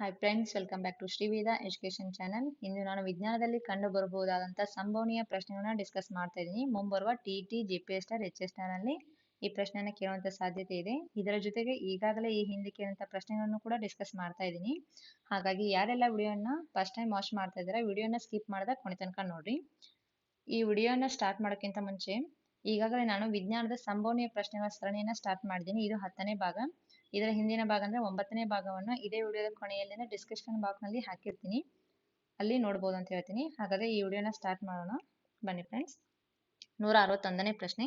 Hi friends welcome back to Shriveda education channel ಇಂದು ನಾನು ವಿಜ್ಞಾನದಲ್ಲಿ ಕಂಡು ಬರಬಹುದಾದಂತಹ ಸಂಭವನೀಯ ಪ್ರಶ್ನೆಗಳನ್ನ ಡಿಸ್ಕಸ್ ಮಾಡ್ತಾ ಇದ್ದೀನಿ. ಮುಂಬರುವ T T G P S star H S ಈ ಪ್ರಶ್ನೆಯನ್ನು ಕೇಳುವಂಥ ಸಾಧ್ಯತೆ ಇದೆ. ಇದರ ಜೊತೆಗೆ ಈಗಾಗಲೇ ಈ ಹಿಂದೆ ಕೇಳುವಂಥ ಪ್ರಶ್ನೆಗಳನ್ನು ಕೂಡ ಡಿಸ್ಕಸ್ ಮಾಡ್ತಾ ಇದ್ದೀನಿ. ಹಾಗಾಗಿ ಯಾರೆಲ್ಲ ವಿಡಿಯೋನ ಫಸ್ಟ್ ಟೈಮ್ ವಾಚ್ ಮಾಡ್ತಾ ಇದ್ದಾರೆ, ವಿಡಿಯೋನ ಸ್ಕಿಪ್ ಮಾಡಿದ ಕೊನೆ ತನಕ ನೋಡ್ರಿ. ಈ ವಿಡಿಯೋನ ಸ್ಟಾರ್ಟ್ ಮಾಡೋಕ್ಕಿಂತ ಮುಂಚೆ ಈಗಾಗಲೇ ನಾನು ವಿಜ್ಞಾನದ ಸಂಭವನೀಯ ಪ್ರಶ್ನೆಗಳ ಸರಣಿಯನ್ನು ಸ್ಟಾರ್ಟ್ ಮಾಡಿದ್ದೀನಿ. ಇದು ಹತ್ತನೇ ಭಾಗ. ಇದರ ಹಿಂದಿನ ಭಾಗ ಅಂದ್ರೆ ಒಂಬತ್ತನೇ ಭಾಗವನ್ನು ಇದೇ ವಿಡಿಯೋದ ಕೊನೆಯಲ್ಲಿನ ಡಿಸ್ಕ್ರಿಪ್ಷನ್ ಬಾಕ್ಸ್ನಲ್ಲಿ ಹಾಕಿರ್ತೀನಿ. ಅಲ್ಲಿ ನೋಡ್ಬೋದು ಅಂತ ಹೇಳ್ತೀನಿ. ಹಾಗಾದ್ರೆ ಈ ವಿಡಿಯೋನ ಸ್ಟಾರ್ಟ್ ಮಾಡೋಣ. ಬನ್ನಿ ಫ್ರೆಂಡ್ಸ್ ನೂರ ಅರವತ್ತೊಂದನೇ ಪ್ರಶ್ನೆ.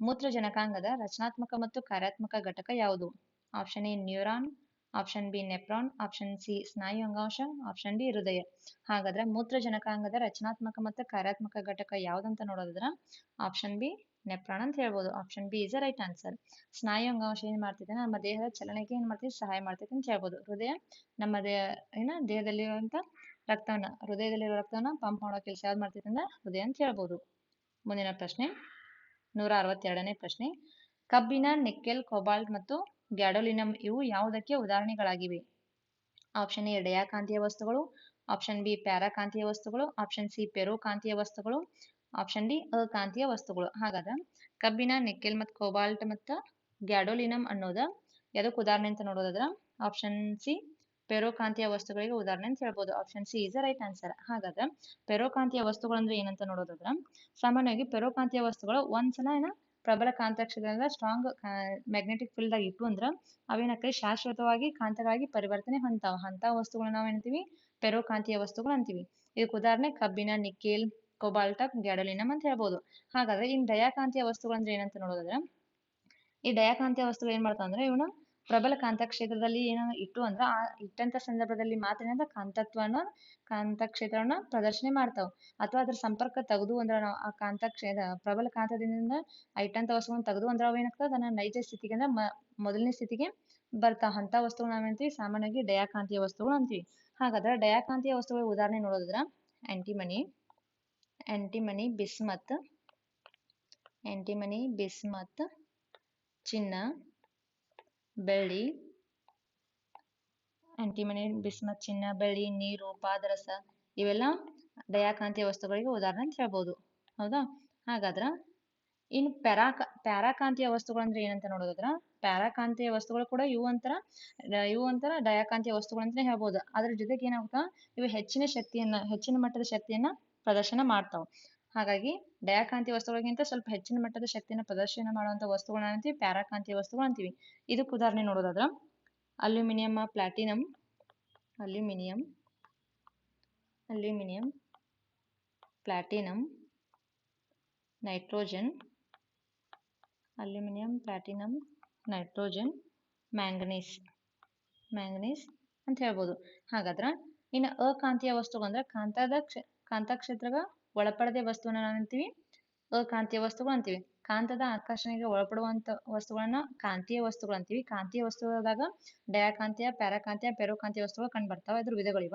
ಮೂತ್ರಜನಕಾಂಗದ ರಚನಾತ್ಮಕ ಮತ್ತು ಕಾರ್ಯಾತ್ಮಕ ಘಟಕ ಯಾವುದು? Option A neuron option B nephron option C ಸ್ನಾಯು ಅಂಗಾಂಶ. ಆಪ್ಷನ್ ಡಿ ಹೃದಯ. ಹಾಗಾದ್ರೆ ಮೂತ್ರಜನಕಾಂಗದ ರಚನಾತ್ಮಕ ಮತ್ತು ಕಾರ್ಯಾತ್ಮಕ ಘಟಕ ಯಾವ್ದಂತ ನೋಡೋದ್ರ ಆಪ್ಷನ್ ಬಿ ನೆಪ್ರಾನ್ ಅಂತ ಹೇಳ್ಬೋದು. Option B is right answer ಸ್ನಾಯು ಅಂಗಾಂಶ ಏನ್ ಮಾಡ್ತೈತೆ ನಮ್ಮ ದೇಹದ ಚಲನೆಗೆ ಏನ್ ಮಾಡ್ತೈತಿ ಸಹಾಯ ಮಾಡ್ತೈತೆ ಅಂತ ಹೇಳ್ಬೋದು. ಹೃದಯ, ನಮ್ಮ ದೇಹ ಏನ? ದೇಹದಲ್ಲಿರುವಂತ ರಕ್ತವನ್ನ ಹೃದಯದಲ್ಲಿರೋ ರಕ್ತವನ್ನ ಪಂಪ್ ಮಾಡೋ ಕೆಲಸ ಯಾವ್ದು ಮಾಡ್ತೈತೆ ಅಂದ್ರೆ ಹೃದಯ ಅಂತ ಹೇಳ್ಬೋದು. ಮುಂದಿನ ಪ್ರಶ್ನೆ, ನೂರ ಅರವತ್ತೆರಡನೇ ಪ್ರಶ್ನೆ. ಕಬ್ಬಿನ ನಿಕ್ಕೆಲ್ ಕೊಬಾಲ್ಟ್ ಮತ್ತು ಗ್ಯಾಡೋಲಿನಮ್ ಇವು ಯಾವುದಕ್ಕೆ ಉದಾಹರಣೆಗಳಾಗಿವೆ? ಆಪ್ಷನ್ ಎ ಡಯಾಕಾಂತೀಯ ವಸ್ತುಗಳು. ಆಪ್ಷನ್ ಬಿ ಪ್ಯಾರಾಕಾಂತೀಯ ವಸ್ತುಗಳು. ಆಪ್ಷನ್ ಸಿ ಪೆರೋಕಾಂತೀಯ ವಸ್ತುಗಳು. ಆಪ್ಷನ್ ಡಿ ಅಕಾಂತೀಯ ವಸ್ತುಗಳು. ಹಾಗಾದ್ರೆ ಕಬ್ಬಿಣ, ನಿಕ್ಕೆಲ್ ಮತ್ತು ಕೋಬಾಲ್ಟ್ ಮತ್ತು ಗ್ಯಾಡೋಲಿನಮ್ ಅನ್ನೋದ ಯಾವುದಕ್ಕೆ ಉದಾಹರಣೆ ಅಂತ ನೋಡೋದಾದ್ರೆ ಆಪ್ಷನ್ ಸಿ ಪೆರೋಕಾಂತೀಯ ವಸ್ತುಗಳಿಗೆ ಉದಾಹರಣೆ ಅಂತ ಹೇಳ್ಬೋದು. Option C is right answer ಹಾಗಾದ್ರೆ ಪೆರೋಕಾಂತೀಯ ವಸ್ತುಗಳು ಅಂದ್ರೆ ಏನಂತ ನೋಡೋದಾದ್ರೆ ಸಾಮಾನ್ಯವಾಗಿ ಪೆರೋಕಾಂತೀಯ ವಸ್ತುಗಳು ಒಂದ್ಸಲ ಏನ ಪ್ರಬಲ ಕಾಂತಾಕ್ಷರದಿಂದ ಸ್ಟ್ರಾಂಗ್ ಮ್ಯಾಗ್ನೆಟಿಕ್ ಫೀಲ್ಡ್ ಆಗಿ ಇಟ್ಟು ಅಂದ್ರ ಅವೇನಕ್ಕೆ ಶಾಶ್ವತವಾಗಿ ಕಾಂತಗಳಾಗಿ ಪರಿವರ್ತನೆ ಹೊಂತಾವ ಅಂತ ವಸ್ತುಗಳನ್ನ ನಾವ್ ಏನಂತೀವಿ ಪೆರೋಕಾಂತೀಯ ವಸ್ತುಗಳು ಅಂತೀವಿ. ಇದಕ್ಕೆ ಉದಾಹರಣೆ ಕಬ್ಬಿಣ, ನಿಕ್ಕೇಲ್ ಕೊಬಾಲ್ಟ ಗ್ಯಾಡೋಲಿನಮ್ ಅಂತ ಹೇಳ್ಬೋದು. ಹಾಗಾದ್ರೆ ಇನ್ ಡಯಾಕಾಂತೀಯ ವಸ್ತುಗಳು ಅಂದ್ರೆ ಏನಂತ ನೋಡೋದಾದ್ರೆ, ಈ ಡಯಾಕಾಂತೀಯ ವಸ್ತುಗಳು ಏನ್ ಮಾಡ್ತಾವ ಅಂದ್ರೆ ಇವನು ಪ್ರಬಲ ಕಾಂತ ಕ್ಷೇತ್ರದಲ್ಲಿ ಏನೋ ಇಟ್ಟು ಅಂದ್ರೆ ಆ ಇಟ್ಟಂತ ಸಂದರ್ಭದಲ್ಲಿ ಮಾತ್ರ ಏನಂದ್ರೆ ಕಾಂತತ್ವನ ಕಾಂತಕ್ಷೇತ್ರವನ್ನ ಪ್ರದರ್ಶನೆ ಮಾಡ್ತಾವ. ಅಥವಾ ಅದ್ರ ಸಂಪರ್ಕ ತೆಗೆದು ಅಂದ್ರೆ ನಾವು ಆ ಕಾಂತ ಕ್ಷೇತ್ರ ಪ್ರಬಲ ಕಾಂತದಿಂದ ಆ ಇಟ್ಟಂತ ವಸ್ತುಗಳನ್ನ ತೆಗೆದು ಅಂದ್ರೆ ಅವು ಏನಾಗ್ತದೆ ಅದನ್ನ ನೈಜ ಸ್ಥಿತಿಗೆ ಅಂದ್ರೆ ಮೊದಲನೇ ಸ್ಥಿತಿಗೆ ಬರ್ತಾವ. ಅಂತ ವಸ್ತುಗಳು ನಾವೇಂತೀವಿ ಸಾಮಾನ್ಯವಾಗಿ ಡಯಾಕಾಂತೀಯ ವಸ್ತುಗಳು ಅಂತೀವಿ. ಹಾಗಾದ್ರೆ ಡಯಾಕಾಂತೀಯ ವಸ್ತುಗಳ ಉದಾಹರಣೆ ನೋಡೋದಾದ್ರ, antimony antimony bismuth antimony bismuth ಚಿನ್ನ ಬೆಳ್ಳಿ ಆಂಟಿಮನಿ ಬಿಸ್ಮತ್ ಚಿನ್ನ ಬೆಳ್ಳಿ ನೀರು, ಪಾದರಸ. ಇವೆಲ್ಲ ಡಯಾಕಾಂತೀಯ ವಸ್ತುಗಳಿಗೆ ಉದಾಹರಣೆ ಅಂತ ಹೇಳ್ಬೋದು. ಹೌದಾ? ಹಾಗಾದ್ರೆ ಇನ್ನು ಪ್ಯಾರಾಕ ಪ್ಯಾರಾಕಾಂತೀಯ ವಸ್ತುಗಳು ಅಂದ್ರೆ ಏನಂತ ನೋಡೋದಾದ್ರ ಪ್ಯಾರಾಕಾಂತೀಯ ವಸ್ತುಗಳು ಕೂಡ ಇವು ಒಂಥರ ಇವು ಒಂಥರ ಡಯಾಕಾಂತೀಯ ವಸ್ತುಗಳು ಅಂತಾನೆ ಹೇಳ್ಬೋದು. ಅದ್ರ ಜೊತೆಗೆ ಏನಾಗುತ್ತಾ? ಇವು ಹೆಚ್ಚಿನ ಶಕ್ತಿಯನ್ನ, ಹೆಚ್ಚಿನ ಮಟ್ಟದ ಶಕ್ತಿಯನ್ನ ಪ್ರದರ್ಶನ ಮಾಡ್ತಾವ. ಹಾಗಾಗಿ ಡಯಾಕಾಂತಿ ವಸ್ತುಗಳಿಗಿಂತ ಸ್ವಲ್ಪ ಹೆಚ್ಚಿನ ಮಟ್ಟದ ಶಕ್ತಿಯನ್ನು ಪ್ರದರ್ಶನ ಮಾಡುವಂತ ವಸ್ತುಗಳನ್ನ ಅಂತೀವಿ ಪ್ಯಾರಾಕಾಂತಿ ವಸ್ತುಗಳು ಅಂತೀವಿ. ಇದಕ್ಕೆ ಉದಾಹರಣೆ ನೋಡೋದಾದ್ರೆ, aluminium, platinum, aluminium aluminium, platinum, nitrogen, aluminium, platinum, nitrogen, manganese manganese ಅಂತ ಹೇಳ್ಬೋದು. ಹಾಗಾದ್ರೆ ಇನ್ನು ಅಕಾಂತೀಯ ವಸ್ತುಗಳು ಅಂದ್ರೆ ಕಾಂತದ ಕ್ಷ ಕಾಂತಕ್ಷೇತ್ರಗ ಒಳಪಡದೆ ವಸ್ತುವನ್ನ ನಾವಂತೀವಿ ಅಕಾಂತೀಯ ವಸ್ತುಗಳು ಅಂತೀವಿ. ಕಾಂತದ ಆಕರ್ಷಣೆಗೆ ಒಳಪಡುವಂತ ವಸ್ತುಗಳನ್ನ ಕಾಂತೀಯ ವಸ್ತುಗಳು ಅಂತೀವಿ. ಕಾಂತೀಯ ವಸ್ತುಗಳಾದಾಗ ಡಯಾಕಾಂತೀಯ, ಪ್ಯಾರಾಕಾಂತೀಯ, ಪೆರೋಕಾಂತೀಯ ವಸ್ತುಗಳು ಕಂಡು ಬರ್ತಾವ ಇದ್ರ ವಿಧಗಳಿವ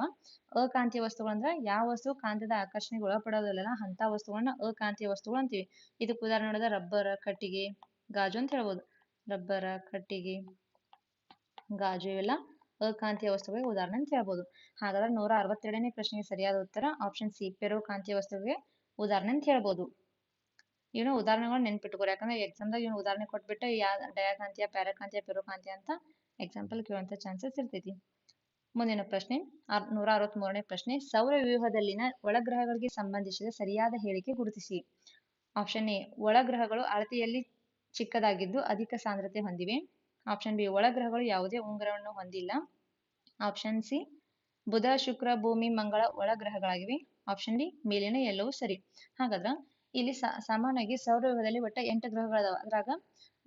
ಅಕಾಂತೀಯ ವಸ್ತುಗಳು ಅಂದ್ರೆ ಯಾವ ವಸ್ತು ಕಾಂತದ ಆಕರ್ಷಣೆಗೆ ಒಳಪಡೋದಿಲ್ಲ ಅಂತ ವಸ್ತುಗಳನ್ನ ಅಕಾಂತೀಯ ವಸ್ತುಗಳು ಅಂತೀವಿ. ಇದಕ್ಕೆ ಉದಾಹರಣೆ ನೋಡಿದ ರಬ್ಬರ್, ಕಟ್ಟಿಗೆ, ಗಾಜು ಅಂತ ಹೇಳ್ಬೋದು. ರಬ್ಬರ, ಕಟ್ಟಿಗೆ, ಗಾಜು ಇವೆಲ್ಲ ಅಕಾಂತೀಯ ವಸ್ತುಗಳಿಗೆ ಉದಾಹರಣೆ ಅಂತ ಹೇಳ್ಬೋದು. ಹಾಗಾದ್ರೆ ನೂರ ಅರವತ್ತೆರಡನೇ ಪ್ರಶ್ನೆಗೆ ಸರಿಯಾದ ಉತ್ತರ ಆಪ್ಷನ್ ಸಿ ಪೆರೋಕಾಂತೀಯ ವಸ್ತುವಿಗೆ ಉದಾಹರಣೆ ಅಂತ ಹೇಳ್ಬೋದು. ಇವನು ಉದಾಹರಣೆಗಳು ನೆನ್ಪಿಟ್ಕೋರಿ. ಯಾಕಂದ್ರೆ ಎಕ್ಸಾಮ್ದಾಗ ಇವನು ಉದಾಹರಣೆ ಕೊಟ್ಬಿಟ್ಟು ಯಾ, ಡಯಾಕಾಂತೀಯ, ಪ್ಯಾರಾಕಾಂತೀಯ ಪೆರೋಕಾಂತೀಯ ಅಂತ ಎಕ್ಸಾಂಪಲ್ ಕೇಳುವಂತ ಚಾನ್ಸಸ್ ಇರ್ತೈತಿ. ಮುಂದಿನ ಪ್ರಶ್ನೆ ನೂರ ಅರವತ್ತ್ ಮೂರನೇ ಪ್ರಶ್ನೆ, ಸೌರ ವ್ಯೂಹದಲ್ಲಿನ ಒಳಗ್ರಹಗಳಿಗೆ ಸಂಬಂಧಿಸಿದ ಸರಿಯಾದ ಹೇಳಿಕೆ ಗುರುತಿಸಿ. ಆಪ್ಷನ್ ಎ ಒಳಗ್ರಹಗಳು ಅಳತೆಯಲ್ಲಿ ಚಿಕ್ಕದಾಗಿದ್ದು ಅಧಿಕ ಸಾಂದ್ರತೆ ಹೊಂದಿವೆ. ಆಪ್ಷನ್ ಬಿ ಒಳಗ್ರಹಗಳು ಯಾವುದೇ ಉಂಗುರವನ್ನು ಹೊಂದಿಲ್ಲ. ಆಪ್ಷನ್ ಸಿ ಬುಧ, ಶುಕ್ರ, ಭೂಮಿ, ಮಂಗಳ ಒಳಗ್ರಹಗಳಾಗಿವೆ ಆಪ್ಷನ್ ಡಿ ಮೇಲಿನ ಎಲ್ಲವೂ ಸರಿ. ಹಾಗಾದ್ರ ಇಲ್ಲಿ ಸಾಮಾನ್ಯವಾಗಿ ಸೌರವ್ಯೂಹದಲ್ಲಿ ಒಟ್ಟ ಎಂಟು ಗ್ರಹಗಳದಾವ. ಅದ್ರಾಗ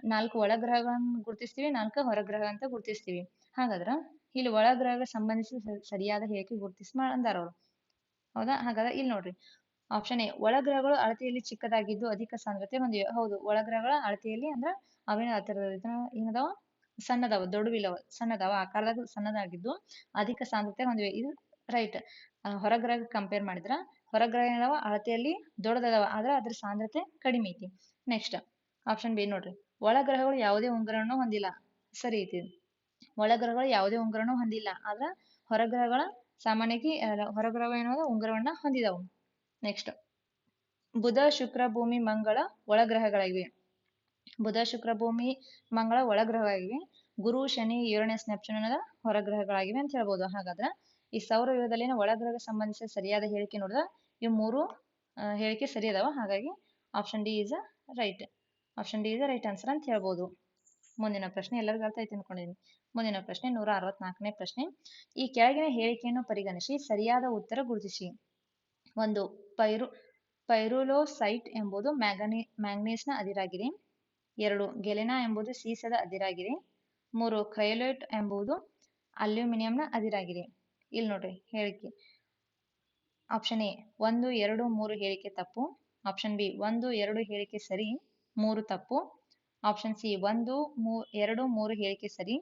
ನಾಲ್ಕು ಒಳಗ್ರಹಗಳನ್ನು ಗುರುತಿಸ್ತೀವಿ, ನಾಲ್ಕು ಹೊರಗ್ರಹ ಅಂತ ಗುರುತಿಸ್ತೀವಿ. ಹಾಗಾದ್ರ ಇಲ್ಲಿ ಒಳಗ್ರಹಗಳ ಸಂಬಂಧಿಸಿ ಸರಿಯಾದ ಹೇಳಿಕೆ ಗುರುತಿಸಿ ಅಂದಾರ ಅವರು. ಹೌದಾ? ಹಾಗಾದ್ರೆ ಇಲ್ಲಿ ನೋಡ್ರಿ. ಆಪ್ಷನ್ ಎ ಒಳಗ್ರಹಗಳು ಅಳತೆಯಲ್ಲಿ ಚಿಕ್ಕದಾಗಿದ್ದು ಅಧಿಕ ಸಾಂದ್ರತೆ ಹೊಂದಿವೆ. ಹೌದು ಒಳಗ್ರಹಗಳ ಅಳತೆಯಲ್ಲಿ ಅಂದ್ರ ಹತ್ತಿರದ ಏನದಾವ ಸಣ್ಣದಾವ ದೊಡ್ಡವಿಲ್ಲವ ಸಣ್ಣದವ ಆಕಾರದಾಗ ಸಣ್ಣದಾಗಿದ್ದು ಅಧಿಕ ಸಾಂದ್ರತೆ ಹೊಂದಿವೆ. ಇದು ರೈಟ್ ಹೊರಗ್ರಹ ಕಂಪೇರ್ ಮಾಡಿದ್ರ ಹೊರಗ್ರಹ ಏನದಾವ ಅಳತೆಯಲ್ಲಿ ದೊಡ್ಡದವ ಆದ್ರ ಅದ್ರ ಸಾಂದ್ರತೆ ಕಡಿಮೆ ಐತಿ. ನೆಕ್ಸ್ಟ್ ಆಪ್ಷನ್ ಬಿ ನೋಡ್ರಿ. ಒಳಗ್ರಹಗಳು ಯಾವುದೇ ಉಂಗುರವನ್ನು ಹೊಂದಿಲ್ಲ. ಸರಿ ಐತಿ ಒಳಗ್ರಹಗಳು ಯಾವುದೇ ಉಂಗರವನ್ನು ಹೊಂದಿಲ್ಲ ಆದ್ರ ಹೊರಗ್ರಹಗಳ ಸಾಮಾನ್ಯವಾಗಿ ಅಹ್, ಹೊರಗ್ರಹ ಏನೋ ಉಂಗುರವನ್ನ ಹೊಂದಿದವು. ನೆಕ್ಸ್ಟ್ ಬುಧ ಶುಕ್ರ ಭೂಮಿ ಮಂಗಳ ಒಳಗ್ರಹಗಳಾಗಿವೆ ಬುಧ, ಶುಕ್ರ ಭೂಮಿ, ಮಂಗಳ ಒಳಗ್ರಹಗಳಾಗಿವೆ ಗುರು, ಶನಿ ಯುರೇನಸ್ ನೆಪ್ಚೂನ್ ಹೊರಗ್ರಹಗಳಾಗಿವೆ ಅಂತ ಹೇಳ್ಬೋದು. ಹಾಗಾದ್ರೆ ಈ ಸೌರವ್ಯೂಹದಲ್ಲಿನ ಒಳಗ್ರಹಕ್ಕೆ ಸಂಬಂಧಿಸಿದ ಸರಿಯಾದ ಹೇಳಿಕೆ ನೋಡಿದ್ರೆ ಇವು ಮೂರು ಹೇಳಿಕೆ ಸರಿ ಅದಾವ. ಹಾಗಾಗಿ option D is right option D is right answer ಅಂತ ಹೇಳ್ಬೋದು. ಮುಂದಿನ ಪ್ರಶ್ನೆ ಎಲ್ಲರಿಗೂ ಅರ್ಥ ಆಯ್ತು ಅನ್ಕೊಂಡಿದ್ದೀನಿ ಮುಂದಿನ ಪ್ರಶ್ನೆ ನೂರ ಅರವತ್ನಾಲ್ಕನೇ ಪ್ರಶ್ನೆ. ಈ ಕೆಳಗಿನ ಹೇಳಿಕೆಯನ್ನು ಪರಿಗಣಿಸಿ, ಸರಿಯಾದ ಉತ್ತರ ಗುರುತಿಸಿ. ಒಂದು, ಪೈರು, ಪೈರುಲೋಸೈಟ್ ಎಂಬುದು ಮ್ಯಾಗನಿ, ಮ್ಯಾಂಗ್ನೀಸ್ನ ಅದಿರಾಗಿದೆ. ಎರಡು ಗೆಲೆನಾ ಎಂಬುದು ಸೀಸದ ಅದಿರಾಗಿದೆ. ಮೂರು ಕ್ರಯೋಲೈಟ್ ಎಂಬುದು ಅಲ್ಯೂಮಿನಿಯಂನ ಅದಿರಾಗಿದೆ. ಇಲ್ಲಿ ನೋಡ್ರಿ ಹೇಳಿಕೆ. ಆಪ್ಷನ್ ಎ, ಒಂದು, ಎರಡು, ಮೂರು ಹೇಳಿಕೆ ತಪ್ಪು. ಆಪ್ಷನ್ ಬಿ, ಒಂದು, ಎರಡು ಹೇಳಿಕೆ ಸರಿ, ಮೂರು ತಪ್ಪು. ಆಪ್ಷನ್ ಸಿ, ಒಂದು ಎರಡು, ಮೂರು ಹೇಳಿಕೆ ಸರಿ.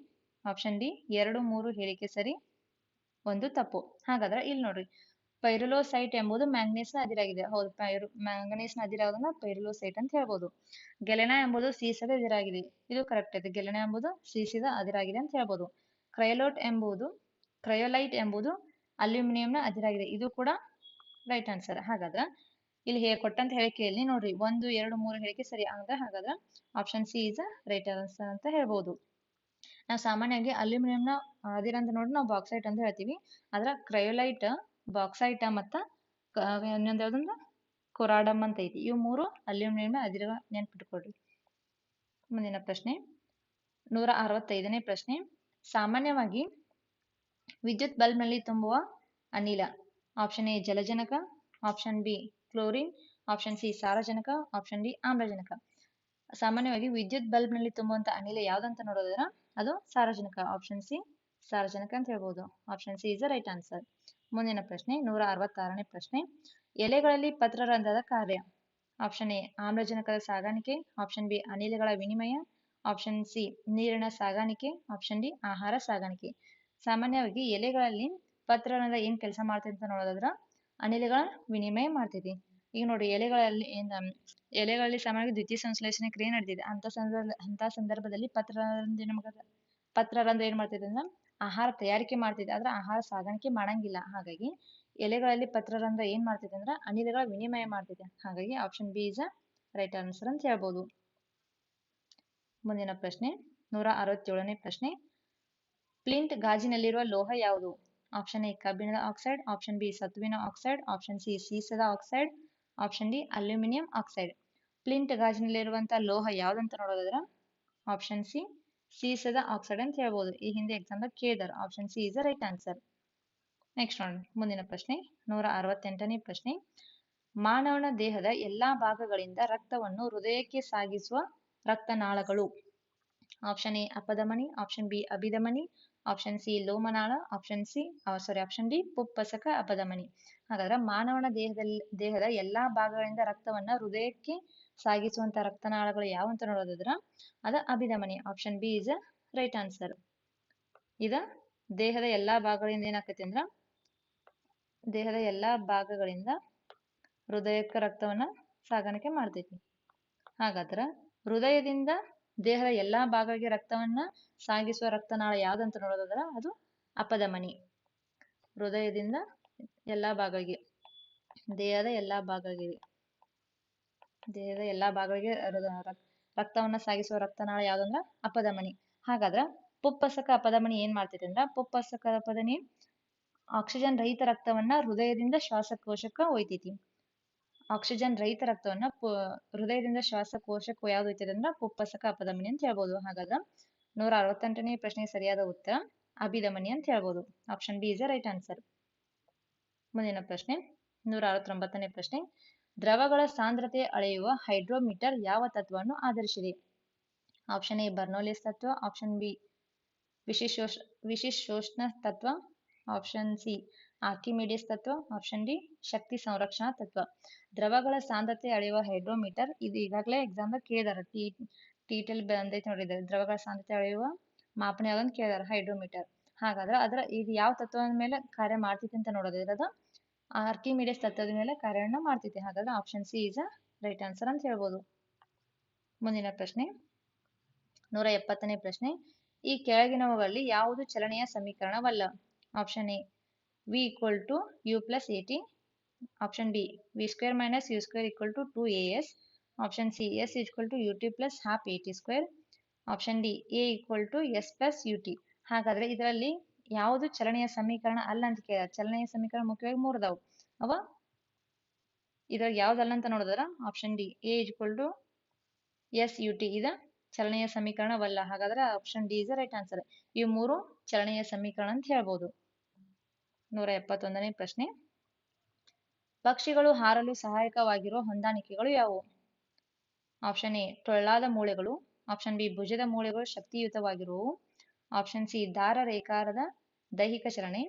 ಆಪ್ಷನ್ ಡಿ, ಎರಡು, ಮೂರು ಹೇಳಿಕೆ ಸರಿ, ಒಂದು ತಪ್ಪು. ಹಾಗಾದ್ರೆ ಇಲ್ಲಿ ನೋಡ್ರಿ ಪೈರುಲೋಸೈಟ್ ಎಂಬುದು ಮ್ಯಾಂಗ್ನೀಸ್ನ ಅದಿರಾಗಿದೆ ಹೌದು, ಪೈರು, ಮ್ಯಾಂಗನೀಸ್ನ ಅದಿರಾಗೋದನ್ನ ಪೈರುಲೋಸೈಟ್ ಅಂತ ಹೇಳ್ಬೋದು. ಗೆಲೆನಾ ಎಂಬುದು ಸೀಸದ ಅದಿರಾಗಿದೆ ಇದು ಕರೆಕ್ಟ್ ಇದೆ ಗೆಲೆನಾ ಎಂಬುದು ಸೀಸದ ಅದಿರಾಗಿದೆ ಅಂತ ಹೇಳ್ಬೋದು. ಕ್ರಯೋಲೋಟ್ ಎಂಬುದು ಕ್ರಯೋಲೈಟ್ ಎಂಬುದು ಅಲ್ಯೂಮಿನಿಯಂನ ಅದಿರಾಗಿದೆ ಇದು ಕೂಡ ರೈಟ್ ಆನ್ಸರ್ ಹಾಗಾದ್ರೆ ಇಲ್ಲಿ ಹೇಗೆ ಕೊಟ್ಟಂತ ಹೇಳಿಕೆಯಲ್ಲಿ ನೋಡ್ರಿ. ಒಂದು, ಎರಡು, ಮೂರು ಹೇಳಿಕೆ ಸರಿ ಅಂದ್ರೆ ಹಾಗಾದ್ರೆ option C is right answer ಅಂತ ಹೇಳ್ಬೋದು. ನಾವು ಸಾಮಾನ್ಯವಾಗಿ ಅಲ್ಯೂಮಿನಿಯಂನ ಆದಿರ ಅಂತ ನೋಡಿ ನಾವು ಬಾಕ್ಸೈಟ್ ಅಂತ ಹೇಳ್ತೀವಿ. ಆದ್ರೆ ಕ್ರಯೋಲೈಟ್ ಬಾಕ್ಸೈಟ್ ಮತ್ತು ಇನ್ನೊಂದು ಯಾವುದಂದ್ರೆ ಕೊರಾಡಮ್ ಅಂತ ಐತಿ. ಇವು ಮೂರು ಅಲ್ಯೂಮಿನಿಯಂ ಅದಿರ ನೆನ್ಪಿಟ್ಕೊಳ್ರಿ. ಮುಂದಿನ ಪ್ರಶ್ನೆ. ನೂರ ಅರವತ್ತೈದನೇ ಪ್ರಶ್ನೆ. ಸಾಮಾನ್ಯವಾಗಿ ವಿದ್ಯುತ್ ಬಲ್ಬ್ನಲ್ಲಿ ತುಂಬುವ ಅನಿಲ, option A ಜಲಜನಕ, option B chlorine, option C ಸಾರಜನಕ, ಆಪ್ಷನ್ ಡಿ ಆಮ್ಲಜನಕ. ಸಾಮಾನ್ಯವಾಗಿ ವಿದ್ಯುತ್ ಬಲ್ಬ್ನಲ್ಲಿ ತುಂಬುವಂತ ಅನಿಲ ಯಾವ್ದಂತ ನೋಡೋದ್ರ ಅದು ಸಾರಜನಕ, ಆಪ್ಷನ್ ಸಿ ಸಾರಜನಕ ಅಂತ ಹೇಳ್ಬೋದು. Option C is right answer. ಮುಂದಿನ ಪ್ರಶ್ನೆ, ನೂರ ಅರವತ್ತಾರನೇ ಪ್ರಶ್ನೆ. ಎಲೆಗಳಲ್ಲಿ ಪತ್ರರಂಧ್ರದ ಕಾರ್ಯ. ಆಪ್ಷನ್ ಎ, ಆಮ್ಲಜನಕದ ಸಾಗಾಣಿಕೆ. ಆಪ್ಷನ್ ಬಿ, ಅನಿಲಗಳ ವಿನಿಮಯ. ಆಪ್ಷನ್ ಸಿ, ನೀರಿನ ಸಾಗಾಣಿಕೆ. ಆಪ್ಷನ್ ಡಿ, ಆಹಾರ ಸಾಗಾಣಿಕೆ. ಸಾಮಾನ್ಯವಾಗಿ ಎಲೆಗಳಲ್ಲಿ ಪತ್ರರಂಧ್ರ ಏನ್ ಕೆಲಸ ಮಾಡ್ತೈತೆ ಅಂತ ನೋಡೋದಾದ್ರ, ಅನಿಲಗಳ ವಿನಿಮಯ ಮಾಡ್ತೈತಿ. ಈಗ ನೋಡಿ, ಎಲೆಗಳಲ್ಲಿ ಎಲೆಗಳಲ್ಲಿ ಸಾಮಾನ್ಯವಾಗಿ ದ್ವಿತೀಯ ಸಂಶ್ಲೇಷಣೆ ಕ್ರಿಯೆ ನಡೆದಿದೆ. ಅಂತ ಸಂದರ್ಭ, ಅಂತ ಸಂದರ್ಭದಲ್ಲಿ ಪತ್ರರಂಧ್ರ ಪತ್ರರಂಧ್ರ ಏನ್ ಮಾಡ್ತೈತಿ ಅಂದ್ರೆ ಆಹಾರ ತಯಾರಿಕೆ ಮಾಡ್ತಿದೆ ಆದ್ರೆ ಆಹಾರ ಸಾಗಾಣಿಕೆ ಮಾಡಂಗಿಲ್ಲ. ಹಾಗಾಗಿ ಎಲೆಗಳಲ್ಲಿ ಪತ್ರರಂಧ್ರ ಏನ್ ಮಾಡ್ತಿದೆ ಅಂದ್ರೆ ಅನಿಲಗಳ ವಿನಿಮಯ ಮಾಡ್ತಿದೆ ಹಾಗಾಗಿ option B is right answer ಅಂತ ಹೇಳ್ಬೋದು. ಮುಂದಿನ ಪ್ರಶ್ನೆ, ನೂರ ಅರವತ್ತೇಳನೇ ಪ್ರಶ್ನೆ. ಪ್ಲಿಂಟ್ ಗಾಜಿನಲ್ಲಿರುವ ಲೋಹ ಯಾವುದು? ಆಪ್ಷನ್ ಎ ಕಬ್ಬಿಣದ ಆಕ್ಸೈಡ್ ಆಪ್ಷನ್ ಬಿ ಸತುವಿನ oxide option C ಸೀಸದ oxide option D aluminium oxide flint ಗಾಜಿನಲ್ಲಿರುವಂತಹ ಲೋಹ ಯಾವ್ದಂತ ನೋಡೋದಾದ್ರೆ ಆಪ್ಷನ್ ಸಿ ಸೀಸದ ಆಕ್ಸೈಡ್ ಅಂತ ಹೇಳ್ಬೋದು ಈ ಹಿಂದೆ exam Kedar option C is right answer next ನೋಡಿ ಮುಂದಿನ ಪ್ರಶ್ನೆ. ನೂರ ಅರವತ್ತೆಂಟನೇ ಪ್ರಶ್ನೆ. ಮಾನವನ ದೇಹದ ಎಲ್ಲಾ ಭಾಗಗಳಿಂದ ರಕ್ತವನ್ನು ಹೃದಯಕ್ಕೆ ಸಾಗಿಸುವ ರಕ್ತನಾಳಗಳು. ಆಪ್ಷನ್ ಎ ಅಪಧಮನಿ. ಆಪ್ಷನ್ ಬಿ ಅಭಿಧಮನಿ. Option C ಲೋಮನಾಳ option C sorry option D ಪುಪ್ಪಸಕ, ಅಪಧಮನಿ. ಹಾಗಾದ್ರೆ ಮಾನವನ ದೇಹದಲ್ಲಿ ದೇಹದ ಎಲ್ಲಾ ಭಾಗಗಳಿಂದ ರಕ್ತವನ್ನ ಹೃದಯಕ್ಕೆ ಸಾಗಿಸುವಂತ ರಕ್ತನಾಳಗಳು ಯಾವ ಅಂತ ನೋಡೋದಾದ್ರ ಅದ ಅಭಿಧಮನಿ. Option B is right answer ಇದ ದೇಹದ ಎಲ್ಲಾ ಭಾಗಗಳಿಂದ ಏನಾಕತಿ ಅಂದ್ರ? ದೇಹದ ಎಲ್ಲಾ ಭಾಗಗಳಿಂದ ಹೃದಯಕ್ಕೆ ರಕ್ತವನ್ನ ಸಾಗಾಣಿಕೆ ಮಾಡ್ತೈತಿ. ಹಾಗಾದ್ರ ಹೃದಯದಿಂದ ದೇಹದ ಎಲ್ಲಾ ಭಾಗಗಳಿಗೆ ರಕ್ತವನ್ನ ಸಾಗಿಸುವ ರಕ್ತನಾಳ ಯಾವ್ದಂತ ನೋಡೋದಾದ್ರ ಅದು ಅಪಧಮನಿ. ಹೃದಯದಿಂದ ಎಲ್ಲಾ ಭಾಗಗಳಿಗೆ, ದೇಹದ ಎಲ್ಲಾ ಭಾಗಗಳಿಗೆ, ದೇಹದ ಎಲ್ಲಾ ಭಾಗಗಳಿಗೆ ರಕ್ತವನ್ನ ಸಾಗಿಸುವ ರಕ್ತನಾಳ ಯಾವ್ದಂದ್ರ ಅಪಧಮನಿ. ಹಾಗಾದ್ರ ಪುಪ್ಪಸಕ ಅಪಧಮನಿ ಏನ್ ಮಾಡ್ತೈತಿ ಅಂದ್ರ ಪುಪ್ಪಸಕ ಅಪಧಮನಿ ಆಕ್ಸಿಜನ್ ರಹಿತ ರಕ್ತವನ್ನ ಹೃದಯದಿಂದ ಶ್ವಾಸಕೋಶಕ್ಕ ಒಯ್ತೈತಿ. ಆಕ್ಸಿಜನ್ ರಹಿತ ರಕ್ತವನ್ನ ಹೃದಯದಿಂದ ಶ್ವಾಸಕೋಶಕ್ಕೆ ಯಾವ್ದು ಒಯ್ತದೆ ಅಂದ್ರ ಪುಪ್ಪಸಕ ಅಪಧಮನಿ ಅಂತ ಹೇಳ್ಬೋದು. ಹಾಗಾದ್ರ ನೂರ ಅರವತ್ತೆಂಟನೇ ಪ್ರಶ್ನೆಗೆ ಸರಿಯಾದ ಉತ್ತರ ಅಭಿಧಮನಿ ಅಂತ ಹೇಳ್ಬೋದು. Option B is right answer ಮುಂದಿನ ಪ್ರಶ್ನೆ, ನೂರ ಅರವತ್ತೊಂಬತ್ತನೇ ಪ್ರಶ್ನೆ, ದ್ರವಗಳ ಸಾಂದ್ರತೆ ಅಳೆಯುವ ಹೈಡ್ರೋಮೀಟರ್ ಯಾವ ತತ್ವವನ್ನು ಆಧರಿಸಿದೆ? ಆಪ್ಷನ್ ಎ ಬರ್ನೋಲಿಸ್ ತತ್ವ. ಆಪ್ಷನ್ ಬಿ ವಿಶಿಷ್ಟೋಷ್ ವಿಶಿಷ್ಟೋಷ್ಣ ತತ್ವ. ಆಪ್ಷನ್ ಸಿ ಆರ್ಕಿಮಿಡಿಸ್ ತತ್ವ, ಆಪ್ಷನ್ ಡಿ, ಶಕ್ತಿ ಸಂರಕ್ಷಣಾ ತತ್ವ. ದ್ರವಗಳ ಸಾಂದ್ರತೆ ಅಳೆಯುವ ಹೈಡ್ರೋಮೀಟರ್, ಇದು ಈಗಾಗಲೇ ಎಕ್ಸಾಮ್ ಕೇಳಿದಾರೆ. ಟಿ, ಟಿಟೆಲ್ ಬಂದೈತೆ ನೋಡಿದ್ರೆ ದ್ರವಗಳ ಸಾಂದ್ರತೆ ಅಳೆಯುವ ಮಾಪನ ಯಾವ್ದಂತ ಕೇಳಿದಾರೆ, ಹೈಡ್ರೋಮೀಟರ್. ಹಾಗಾದ್ರೆ ಅದರ ಇದು ಯಾವ ತತ್ವದ ಮೇಲೆ ಕಾರ್ಯ ಮಾಡ್ತೈತಿ ಅಂತ ನೋಡೋದು. ಅದು ಆರ್ಕಿಮಿಡಿಯಸ್ ತತ್ವದ ಮೇಲೆ ಕಾರ್ಯವನ್ನು ಮಾಡ್ತೈತಿ. ಹಾಗಾದ್ರೆ option C is right answer ಅಂತ ಹೇಳ್ಬೋದು. ಮುಂದಿನ ಪ್ರಶ್ನೆ. ನೂರ ಎಪ್ಪತ್ತನೇ ಪ್ರಶ್ನೆ. ಈ ಕೆಳಗಿನವುಗಳಲ್ಲಿ ಯಾವುದು ಚಲನೆಯ ಸಮೀಕರಣವಲ್ಲ? Option A A T option B V square minus U square equal to two A S option C S equal to U T plus half A T square option D A equal to S plus U T ಹಾಗಾದ್ರೆ ಇದರಲ್ಲಿ ಯಾವುದು ಚಲನೆಯ ಸಮೀಕರಣ ಅಲ್ಲ ಅಂತ ಕೇಳ, ಚಲನೆಯ ಸಮೀಕರಣ ಮುಖ್ಯವಾಗಿ ಮೂರು ಅದಾವು. ಅವ? ಇದ್ರಾಗ ಯಾವ್ದಲ್ಲ ಅಂತ ನೋಡಿದ್ರ? Option D A equal to S U T ಇದ ಚಲನೆಯ ಸಮೀಕರಣವಲ್ಲ, ಹಾಗಾದ್ರೆ option D is right answer ಇವು ಮೂರು ಚಲನೆಯ ಸಮೀಕರಣ ಅಂತ ಹೇಳ್ಬೋದು. ನೂರ ಎಪ್ಪತ್ತೊಂದನೇ ಪ್ರಶ್ನೆ. ಪಕ್ಷಿಗಳು ಹಾರಲು ಸಹಾಯಕವಾಗಿರುವ ಹೊಂದಾಣಿಕೆಗಳು ಯಾವುವು? ಆಪ್ಷನ್ ಎ, ಟೊಳ್ಳಾದ ಮೂಳೆಗಳು. ಆಪ್ಷನ್ ಬಿ, ಭುಜದ ಮೂಳೆಗಳು ಶಕ್ತಿಯುತವಾಗಿರುವವು. ಆಪ್ಷನ್ ಸಿ, ದಾರ ರೇಖಾರದ ದೈಹಿಕ ಚಲನೆ.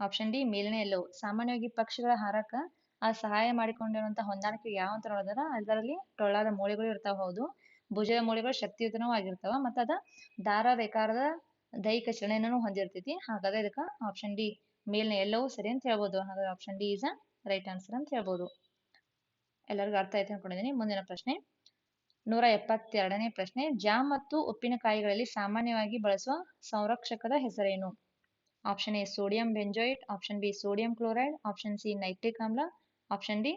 ಆಪ್ಷನ್ ಡಿ ಮೇಲಿನ ಎಲ್ಲವು. ಸಾಮಾನ್ಯವಾಗಿ ಪಕ್ಷಿಗಳ ಹಾರಕ ಆ ಸಹಾಯ ಮಾಡಿಕೊಂಡಿರುವಂತಹ ಹೊಂದಾಣಿಕೆ ಯಾವ ಅಂತ ನೋಡಿದ್ರ ಅದರಲ್ಲಿ ಟೊಳ್ಳಾದ ಮೂಳೆಗಳು ಇರ್ತಾವ ಹೌದು. ಭುಜದ ಮೂಳೆಗಳು ಶಕ್ತಿಯುತನೂ ಆಗಿರ್ತಾವ ಮತ್ತ ಅದ ದಾರ ರೇಖಾರದ ದೈಹಿಕ ಚಲನೆಯನ್ನು ಹೊಂದಿರ್ತೈತಿ. ಹಾಗಾದ್ರೆ ಇದಕ್ಕ ಆಪ್ಷನ್ ಡಿ ಮೇಲಿನ ಎಲ್ಲವೂ ಸರಿ ಅಂತ ಹೇಳ್ಬೋದು. ಹಾಗಾದ್ರೆ option D is a right answer ಅಂತ ಹೇಳ್ಬೋದು. ಎಲ್ಲರಿಗೂ ಅರ್ಥ ಆಯ್ತು ಅನ್ಕೊಂಡಿದ್ದೀನಿ. ಮುಂದಿನ ಪ್ರಶ್ನೆ. ನೂರ ಎಪ್ಪತ್ತೆರಡನೇ ಪ್ರಶ್ನೆ. ಜಾಮ್ ಮತ್ತು ಉಪ್ಪಿನಕಾಯಿಗಳಲ್ಲಿ ಸಾಮಾನ್ಯವಾಗಿ ಬಳಸುವ ಸಂರಕ್ಷಕದ ಹೆಸರೇನು? Option A sodium benzoate option B sodium chloride option C nitric ಆಮ್ಲ ಆಪ್ಷನ್ ಡಿ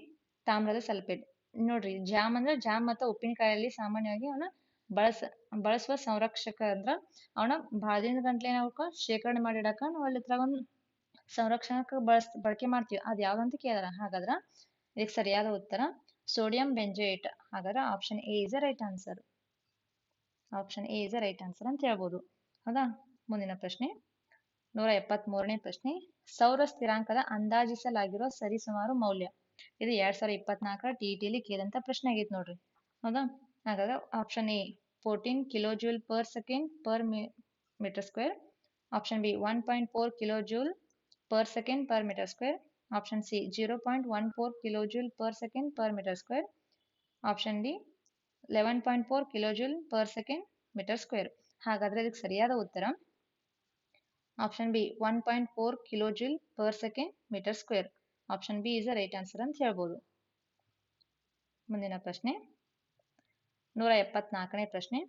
ತಾಮ್ರದ ಸಲ್ಫೇಟ್ ನೋಡ್ರಿ ಜಾಮ್ ಅಂದ್ರೆ ಜಾಮ್ ಮತ್ತು ಉಪ್ಪಿನಕಾಯಲ್ಲಿ ಸಾಮಾನ್ಯವಾಗಿ ಅವನ ಬಳಸ, ಬಳಸುವ ಸಂರಕ್ಷಕ ಅಂದ್ರ ಅವನ ಭಾಳ ದಿನದ ಗಂಟ್ಲೆ ಶೇಖರಣೆ ಮಾಡಿ ಇಡಾಕ ನಾವು ಅಲ್ಲಿ ಒಂದು ಸಂರಕ್ಷಣಕ ಬಳಸ್, ಬಳಕೆ ಮಾಡ್ತೀವಿ. ಅದು ಯಾವ್ದಂತ ಕೇಳಿದಾರ ಹಾಗಾದ್ರ ಇದಕ್ಕೆ ಸರಿಯಾದ ಉತ್ತರ ಸೋಡಿಯಂ ಬೆಂಜೋಯೇಟ್ ಹಾಗಾದ್ರೆ option A is a right answer option A is a right answer ಅಂತ ಹೇಳ್ಬೋದು. ಹೌದಾ? ಮುಂದಿನ ಪ್ರಶ್ನೆ. ನೂರ ಎಪ್ಪತ್ತ್ ಮೂರನೇ ಪ್ರಶ್ನೆ. ಸೌರ ಸ್ಥಿರಾಂಕದ ಅಂದಾಜಿಸಲಾಗಿರುವ ಸರಿಸುಮಾರು ಮೌಲ್ಯ. ಇದು ಎರಡ್ ಸಾವಿರದ ಇಪ್ಪತ್ನಾಲ್ಕರ ಟಿ ಟಿಲಿ ಕೇಳಿದಂತ ಪ್ರಶ್ನೆ ಆಗೈತೆ ನೋಡ್ರಿ. ಹೌದಾ? ಹಾಗಾದ್ರೆ option A fourteen kilo joule per second per metre square option B one point four kilo joule per second per metre square option C zero point one four kilo meter square option D eleven point four kilo joule per second metre square ಹಾಗಾದ್ರೆ ಇದಕ್ಕೆ ಸರಿಯಾದ ಉತ್ತರ. Option B one point four kilo joule per second metre square option B is a right answer ಅಂತ ಹೇಳ್ಬೋದು. ಮುಂದಿನ ಪ್ರಶ್ನೆ. ನೂರ ಎಪ್ಪತ್ನಾಲ್ಕನೇ ಪ್ರಶ್ನೆ.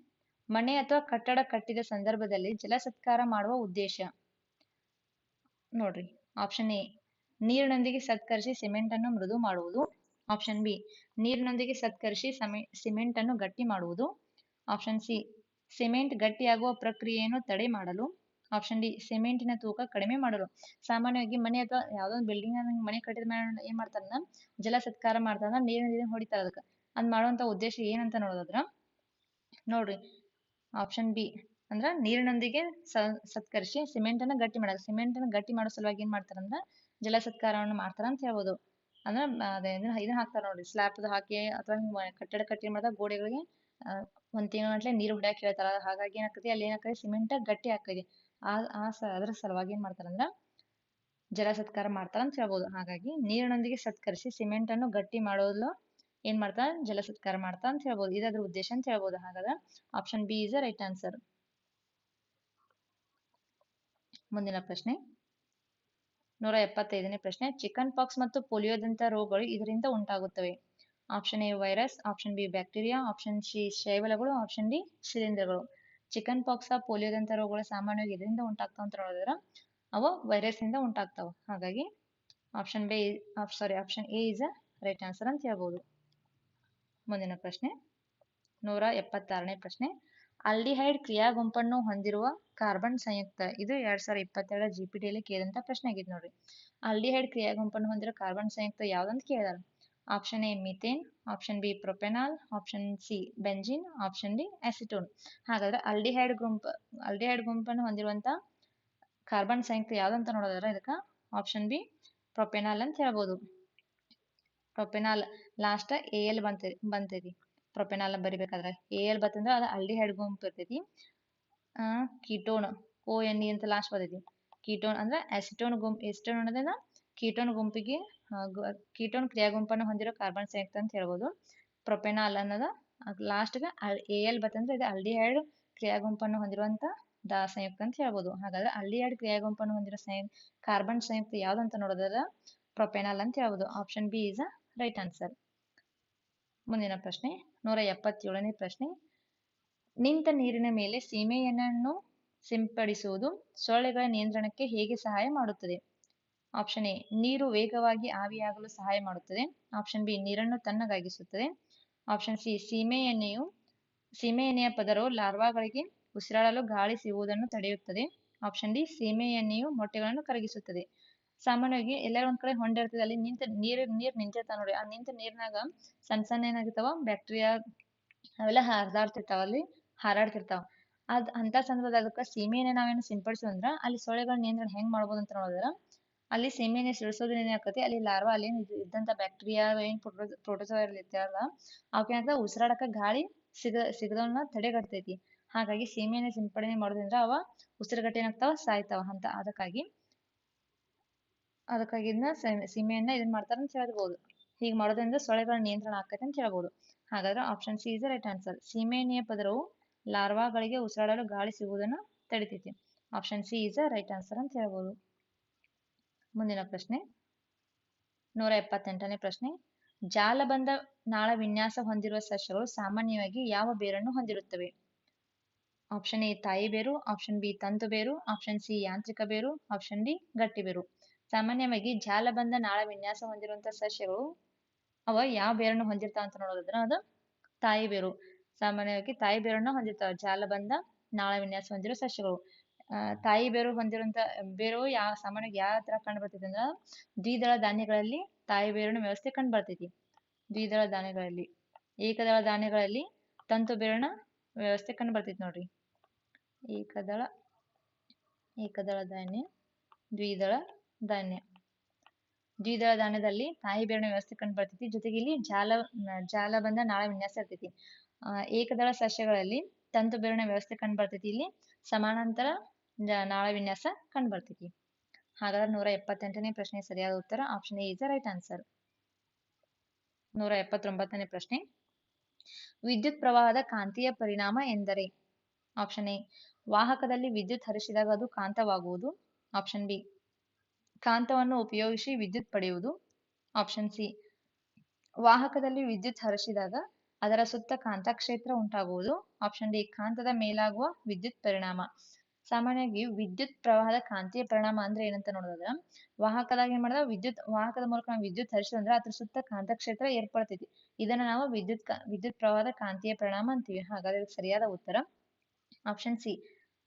ಮನೆ ಅಥವಾ ಕಟ್ಟಡ ಕಟ್ಟಿದ ಸಂದರ್ಭದಲ್ಲಿ ಜಲ ಸತ್ಕಾರ ಮಾಡುವ ಉದ್ದೇಶ. ನೋಡ್ರಿ. ಆಪ್ಷನ್ ಎ ನೀರಿನೊಂದಿಗೆ ಸತ್ಕರಿಸಿ ಸಿಮೆಂಟ್ ಅನ್ನು ಮೃದು ಮಾಡುವುದು. ಆಪ್ಷನ್ ಬಿ ನೀರಿನೊಂದಿಗೆ ಸತ್ಕರಿಸಿ ಸಿಮೆಂಟ್ ಅನ್ನು ಗಟ್ಟಿ ಮಾಡುವುದು. ಆಪ್ಷನ್ ಸಿ ಸಿಮೆಂಟ್ ಗಟ್ಟಿಯಾಗುವ ಪ್ರಕ್ರಿಯೆಯನ್ನು ತಡೆ ಮಾಡಲು. ಆಪ್ಷನ್ ಡಿ ಸಿಮೆಂಟಿನ ತೂಕ ಕಡಿಮೆ ಮಾಡಲು. ಸಾಮಾನ್ಯವಾಗಿ ಮನೆ ಅಥವಾ ಯಾವುದೋ ಒಂದು ಬಿಲ್ಡಿಂಗ್ ಮನೆ ಕಟ್ಟಿದ ಮೇಲೆ ಏನ್ ಮಾಡ್ತಾರ ಜಲ ಸತ್ಕಾರ ಮಾಡ್ತಾರ ನೀರಿನ ಹೊಡಿತಾರ ಅದಕ್ಕೆ. ಅದ್ ಮಾಡುವಂತ ಉದ್ದೇಶ ಏನಂತ ನೋಡೋದ್ರ ನೋಡ್ರಿ. ಆಪ್ಷನ್ ಬಿ ಅಂದ್ರ ನೀರಿನೊಂದಿಗೆ ಸತ್ಕರಿಸಿ ಸಿಮೆಂಟ್ ಅನ್ನ ಗಟ್ಟಿ ಮಾಡೋದು ಸಿಮೆಂಟ್ ಅನ್ನ ಗಟ್ಟಿ ಮಾಡೋ ಸಲುವಾಗಿ ಏನ್ ಮಾಡ್ತಾರಂದ್ರ ಜಲ ಸತ್ಕಾರವನ್ನು ಮಾಡ್ತಾರ ಅಂತ ಹೇಳ್ಬೋದು. ಅಂದ್ರ ಅದೇ ಇದನ್ನ ಹಾಕ್ತಾರ ನೋಡ್ರಿ ಸ್ಲ್ಯಾಪ್ ಹಾಕಿ ಅಥವಾ ಕಟ್ಟಡ ಕಟ್ಟಿ ಮಾಡಿದಾಗ ಗೋಡೆಗಳಿಗೆ ಒಂದ್ ತಿಂಗಳ ನೀರು ಹೊಡ್ಯಾಕ್ ಹೇಳ್ತಾರ. ಹಾಗಾಗಿ ಏನಾಗ್ತದೆ ಅಲ್ಲಿ ಏನಾಗ್ತದೆ ಸಿಮೆಂಟ್ ಗಟ್ಟಿ ಆಗ್ತದೆ ಆ ಆ ಅದ್ರ ಸಲುವಾಗಿ ಏನ್ ಮಾಡ್ತಾರಂದ್ರ ಜಲ ಸತ್ಕಾರ ಮಾಡ್ತಾರ ಅಂತ ಹೇಳ್ಬೋದು. ಹಾಗಾಗಿ ನೀರಿನೊಂದಿಗೆ ಸತ್ಕರಿಸಿ ಸಿಮೆಂಟ್ ಅನ್ನು ಗಟ್ಟಿ ಮಾಡೋದು ಏನ್ ಮಾಡ್ತಾರ? ಜಲ ಸತ್ಕಾರ ಮಾಡ್ತಾ ಅಂತ ಹೇಳ್ಬೋದು. ಇದಾದ್ರ ಉದ್ದೇಶ ಅಂತ ಹೇಳ್ಬೋದು. ಹಾಗಾದ್ರೆ option B is right answer ಮುಂದಿನ ಪ್ರಶ್ನೆ. ನೂರ ಎಪ್ಪತ್ತೈದನೇ ಪ್ರಶ್ನೆ. ಚಿಕನ್ ಪಾಕ್ಸ್ ಮತ್ತು ಪೋಲಿಯೋದಂತ ರೋಗಗಳು ಇದರಿಂದ ಉಂಟಾಗುತ್ತವೆ. Option A virus, option B bacteria, option C ಶೈವಲಗಳು option D ಶಿಲೀಂಧ್ರಗಳು. ಚಿಕನ್ ಪಾಕ್ಸ್, ಪೋಲಿಯೋದಂತ ರೋಗಗಳು ಸಾಮಾನ್ಯವಾಗಿ ಇದರಿಂದ ಉಂಟಾಗ್ತಾವ ಅಂತ ನೋಡಿದ್ರೆ, ಅವು ವೈರಸ್ ಇಂದ ಉಂಟಾಗ್ತಾವ. ಹಾಗಾಗಿ option B sorry, option A is a right answer ಅಂತ ಹೇಳ್ಬೋದು. ಮುಂದಿನ ಪ್ರಶ್ನೆ. ನೂರ ಎಪ್ಪತ್ತಾರನೇ ಪ್ರಶ್ನೆ. ಅಲ್ಡಿಹೈಡ್ ಕ್ರಿಯಾ ಗುಂಪನ್ನು ಹೊಂದಿರುವ ಕಾರ್ಬನ್ ಸಂಯುಕ್ತ. ಇದು ಎರಡ್ ಸಾವಿರದ ಇಪ್ಪತ್ತೆರಡರ ಜಿ ಪಿ ಕೇಳಿದಂತ ಪ್ರಶ್ನೆ ಆಗಿದೆ ನೋಡ್ರಿ. ಅಲ್ಡಿಹೈಡ್ ಕ್ರಿಯಾ ಗುಂಪನ್ನು ಹೊಂದಿರೋ ಕಾರ್ಬನ್ ಸಂಯುಕ್ತ ಯಾವ್ದಂತ ಕೇಳಿದಾರ? Option A methane, option B propanol, option C benzene, option D acetone ಹಾಗಾದ್ರೆ ಅಲ್ಡಿಹೈಡ್ ಗುಂಪ ಅಲ್ಡಿಹೈಡ್ ಗುಂಪನ್ನು ಹೊಂದಿರುವಂತ ಕಾರ್ಬನ್ ಸಂಯುಕ್ತ ಯಾವ್ದಂತ ನೋಡೋದಾದ್ರೆ ಇದಕ್ಕ ಆಪ್ಷನ್ ಬಿ ಪ್ರೊಪೆನಾಲ್ ಅಂತ ಹೇಳ್ಬೋದು. ಪ್ರೊಪೆನಾಲ್ ಲಾಸ್ಟ್ ಎ ಎಲ್ ಬಂತ, ಬಂತೈತಿ. ಪ್ರೊಪೆನಾಲ್ ಬರಿಬೇಕಾದ್ರೆ. ಎ ಎಲ್ ಬತ್ತಂದ್ರೆ ಅದು ಆಲ್ಡಿಹೈಡ್ ಗುಂಪು ಇರ್ತೈತಿ ಕೀಟೋನ್ ಓ ಎನ್ ಇ ಅಂತ ಲಾಸ್ಟ್ ಬರ್ತೈತಿ. ಕೀಟೋನ್ ಅಂದ್ರೆ ಅಸಿಟೋನ್ ಗುಂಪು ಎಸಿಟೋನ್ ಅನ್ನೋದನ್ನ ಕೀಟೋನ್ ಗುಂಪಿಗೆ ಕೀಟೋನ್ ಕ್ರಿಯಾ ಗುಂಪನ್ನು ಹೊಂದಿರೋ ಕಾರ್ಬನ್ ಸಂಯುಕ್ತ ಅಂತ ಹೇಳ್ಬೋದು. ಪ್ರೊಪೆನಾಲ್ ಅನ್ನೋದ ಲಾಸ್ಟ್ಗೆ ಎ ಎಲ್ ಬರ್ತಂದ್ರೆ ಇದು ಅಲ್ಡಿಹೈಡ್ ಕ್ರಿಯಾ ಗುಂಪನ್ನು ಹೊಂದಿರುವಂತ ದ ಸಂಯುಕ್ತ ಅಂತ ಹೇಳ್ಬೋದು. ಹಾಗಾದ್ರೆ ಆಲ್ಡಿಹೈಡ್ ಕ್ರಿಯಾ ಗುಂಪನ್ನು ಹೊಂದಿರೋ ಕಾರ್ಬನ್ ಸಂಯುಕ್ತ ಯಾವ್ದಂತ ನೋಡೋದಾದ್ರೆ ಪ್ರೊಪೆನಾಲ್ ಅಂತ ಹೇಳ್ಬೋದು. Option B is a right answer ಮುಂದಿನ ಪ್ರಶ್ನೆ, ನೂರ ಎಪ್ಪತ್ತೇಳನೇ ಪ್ರಶ್ನೆ. ನಿಂತ ನೀರಿನ ಮೇಲೆ ಸೀಮೆಯನ್ನು ಸಿಂಪಡಿಸುವುದು ಸೊಳ್ಳೆಗಳ ನಿಯಂತ್ರಣಕ್ಕೆ ಹೇಗೆ ಸಹಾಯ ಮಾಡುತ್ತದೆ? ಆಪ್ಷನ್ ಎ, ನೀರು ವೇಗವಾಗಿ ಆವಿಯಾಗಲು ಸಹಾಯ ಮಾಡುತ್ತದೆ. ಆಪ್ಷನ್ ಬಿ, ನೀರನ್ನು ತಣ್ಣಗಾಗಿಸುತ್ತದೆ. ಆಪ್ಷನ್ ಸಿ ಸೀಮೆ ಎಣ್ಣೆಯು ಸೀಮೆ ಎಣ್ಣೆಯ ಪದರವು ಲಾರ್ವಾಗಳಿಗೆ ಉಸಿರಾಡಲು ಗಾಳಿ ಸಿಗುವುದನ್ನು ತಡೆಯುತ್ತದೆ. ಆಪ್ಷನ್ ಡಿ ಸೀಮೆ ಎಣ್ಣೆಯು ಮೊಟ್ಟೆಗಳನ್ನು ಕರಗಿಸುತ್ತದೆ. ಸಾಮಾನ್ಯವಾಗಿ ಎಲ್ಲರ ಒಂದ್ ಕಡೆ ಹೊಂಡ ಇರ್ತದೆ. ಅಲ್ಲಿ ನಿಂತ ನೀರ್ ನೀರ್ ನಿಂತಿರ್ತಾವ ನೋಡಿ. ಆ ನಿಂತ ನೀರ್ನಾಗ ಸಣ್ಣ ಸಣ್ಣ ಏನಾಗಿರ್ತಾವ? ಬ್ಯಾಕ್ಟೀರಿಯಾ ಅವೆಲ್ಲ ಹರಿದಾಡ್ತಿರ್ತಾವ. ಅಲ್ಲಿ ಹಾರಾಡ್ತಿರ್ತಾವ. ಅದ್ ಅಂತ ಸಂದರ್ಭದಾಗ ಅದಕ್ಕ ಸೀಮೆಯನ್ನ ನಾವೇನು ಸಿಂಪಡಿಸಿದ್ವಿ ಅಂದ್ರ ಅಲ್ಲಿ ಸೊಳ್ಳೆಗಳ ನಿಯಂತ್ರಣ ಹೆಂಗ್ ಮಾಡ್ಬೋದು ಅಂತ ನೋಡಿದ್ರ ಅಲ್ಲಿ ಸೀಮೆ ಎಣ್ಣೆ ಸಿಡಿಸೋದ್ರಿಂದ ಏನಾಕತಿ ಅಲ್ಲಿ ಲಾರ್ವಾ ಅಲ್ಲಿ ಇದ್ದಂತ ಬ್ಯಾಕ್ಟೀರಿಯಾ ಏನ್ ಪ್ರೋಟೋಜೋआ ಇರ್ತಾವಲ್ಲ ಅವಕ್ಕೆ ಉಸಿರಾಡಕ ಗಾಳಿ ಸಿಗ ಸಿಗದವನ್ನ ತಡೆಗಟ್ತೈತಿ. ಹಾಗಾಗಿ ಸೀಮೆಯನ್ನ ಸಿಂಪಡಣೆ ಮಾಡೋದ್ರಿಂದ ಅವ ಉಸಿರುಗಟ್ಟಿ ಏನಾಗ್ತಾವ? ಸಾಯ್ತಾವ. ಅಂತ ಅದಕ್ಕಾಗಿ ಅದಕ್ಕಾಗಿ ಇದನ್ನ ಸೀಮೆಎಣ್ಣೆ ಇದನ್ನ ಮಾಡ್ತಾರೆ ಅಂತ ಹೇಳ್ಬೋದು. ಹೀಗೆ ಮಾಡೋದ್ರಿಂದ ಸೊಳ್ಳೆಗಳ ನಿಯಂತ್ರಣ ಆಕೈತೆ ಅಂತ ಹೇಳ್ಬೋದು. ಹಾಗಾದ್ರೆ option C is right answer ಸೀಮೆಎಣ್ಣೆಯ ಪದರವು ಲಾರ್ವಾಗಳಿಗೆ ಉಸಿರಾಡಲು ಗಾಳಿ ಸಿಗುವುದನ್ನು ತಡಿತೈತಿ. Option C is right answer ಅಂತ ಹೇಳ್ಬೋದು. ಮುಂದಿನ ಪ್ರಶ್ನೆ. ನೂರ ಎಪ್ಪತ್ತೆಂಟನೇ ಪ್ರಶ್ನೆ. ಜಾಲಬಂಧ ನಾಳ ವಿನ್ಯಾಸ ಹೊಂದಿರುವ ಸಸ್ಯಗಳು ಸಾಮಾನ್ಯವಾಗಿ ಯಾವ ಬೇರನ್ನು ಹೊಂದಿರುತ್ತವೆ? ಆಪ್ಷನ್ ಎ ತಾಯಿ ಬೇರು ಆಪ್ಷನ್ ಬಿ ತಂತು ಬೇರು ಆಪ್ಷನ್ ಸಿ ಯಾಂತ್ರಿಕ ಬೇರು ಆಪ್ಷನ್ ಡಿ ಗಟ್ಟಿ ಬೇರು. ಸಾಮಾನ್ಯವಾಗಿ ಜಾಲಬಂಧ ನಾಳ ವಿನ್ಯಾಸ ಹೊಂದಿರುವಂತಹ ಸಸ್ಯಗಳು ಅವ ಯಾವ ಬೇರನ್ನು ಹೊಂದಿರ್ತಾವ ಅಂತ ನೋಡೋದ್ರ ಅದು ತಾಯಿ ಬೇರು. ಸಾಮಾನ್ಯವಾಗಿ ತಾಯಿ ಬೇರನ್ನು ಹೊಂದಿರ್ತಾವ. ಜಾಲಬಂಧ ನಾಳ ವಿನ್ಯಾಸ ಹೊಂದಿರುವ ಸಸ್ಯಗಳು. ತಾಯಿ ಬೇರು ಹೊಂದಿರುವಂತ, ಬೇರು ಯಾವ ಸಾಮಾನ್ಯವಾಗಿ ಯಾವ ತರ ಕಂಡು ಬರ್ತೈತಿ ಅಂದ್ರ ದ್ವಿದಳ ಧಾನ್ಯಗಳಲ್ಲಿ ತಾಯಿ ಬೇರಿನ ವ್ಯವಸ್ಥೆ ಕಂಡು ಬರ್ತೈತಿ ದ್ವಿದಳ ಧಾನ್ಯಗಳಲ್ಲಿ, ಏಕದಳ ಧಾನ್ಯಗಳಲ್ಲಿ ತಂತು ಬೇರಿನ ವ್ಯವಸ್ಥೆ ಕಂಡು ಬರ್ತೈತಿ ನೋಡ್ರಿ. ಏಕದಳ ಏಕದಳ ಧಾನ್ಯ, ದ್ವಿದಳ ಧಾನ್ಯ. ದ್ವಿದಳ ಧಾನ್ಯದಲ್ಲಿ ತಾಯಿ ಬೇರಿನ ವ್ಯವಸ್ಥೆ ಕಂಡು ಬರ್ತೈತಿ. ಜೊತೆಗೆ ಇಲ್ಲಿ ಜಾಲ ಜಾಲ ಬಂದ ನಾಳ ವಿನ್ಯಾಸ ಇರ್ತೈತಿ. ಏಕದಳ ಸಸ್ಯಗಳಲ್ಲಿ ತಂತು ಬೇರಿನ ವ್ಯವಸ್ಥೆ ಕಂಡು ಬರ್ತೈತಿ. ಇಲ್ಲಿ ಸಮಾನಾಂತರ ನಾಳ ವಿನ್ಯಾಸ ಕಂಡು ಬರ್ತೈತಿ. ಹಾಗಾದ್ರೆ ನೂರ ಎಪ್ಪತ್ತೆಂಟನೇ ಪ್ರಶ್ನೆ ಸರಿಯಾದ ಉತ್ತರ option A is right answer ನೂರ ಎಪ್ಪತ್ತೊಂಬತ್ತನೇ ಪ್ರಶ್ನೆ. ವಿದ್ಯುತ್ ಪ್ರವಾಹದ ಕಾಂತೀಯ ಪರಿಣಾಮ ಎಂದರೆ? ಆಪ್ಷನ್ ಎ ವಾಹಕದಲ್ಲಿ ವಿದ್ಯುತ್ ಹರಿಸಿದಾಗ ಅದು ಕಾಂತವಾಗುವುದು. ಆಪ್ಷನ್ ಬಿ ಕಾಂತವನ್ನು ಉಪಯೋಗಿಸಿ ವಿದ್ಯುತ್ ಪಡೆಯುವುದು ಆಪ್ಷನ್ ಸಿ ವಾಹಕದಲ್ಲಿ ವಿದ್ಯುತ್ ಹರಿಸಿದಾಗ ಅದರ ಸುತ್ತ ಕಾಂತಕ್ಷೇತ್ರ ಉಂಟಾಗುವುದು. ಆಪ್ಷನ್ ಡಿ ಕಾಂತದ ಮೇಲಾಗುವ ವಿದ್ಯುತ್ ಪರಿಣಾಮ. ಸಾಮಾನ್ಯವಾಗಿ ವಿದ್ಯುತ್ ಪ್ರವಾಹದ ಕಾಂತೀಯ ಪರಿಣಾಮ ಅಂದ್ರೆ ಏನಂತ ನೋಡೋದಾದ್ರೆ ವಾಹಕದಾಗ ಏನ್ ಮಾಡಿದ ವಿದ್ಯುತ್, ವಾಹಕದ ಮೂಲಕ ನಾವು ವಿದ್ಯುತ್ ಹರಿಸಿದ್ರೆ ಅದ್ರ ಸುತ್ತ ಕಾಂತಕ್ಷೇತ್ರ ಏರ್ಪಡ್ತೈತಿ. ಇದನ್ನ ನಾವು ವಿದ್ಯುತ್ ವಿದ್ಯುತ್ ಪ್ರವಾಹದ ಕಾಂತೀಯ ಪರಿಣಾಮ ಅಂತೀವಿ. ಹಾಗಾದ್ರೆ ಸರಿಯಾದ ಉತ್ತರ ಆಪ್ಷನ್ ಸಿ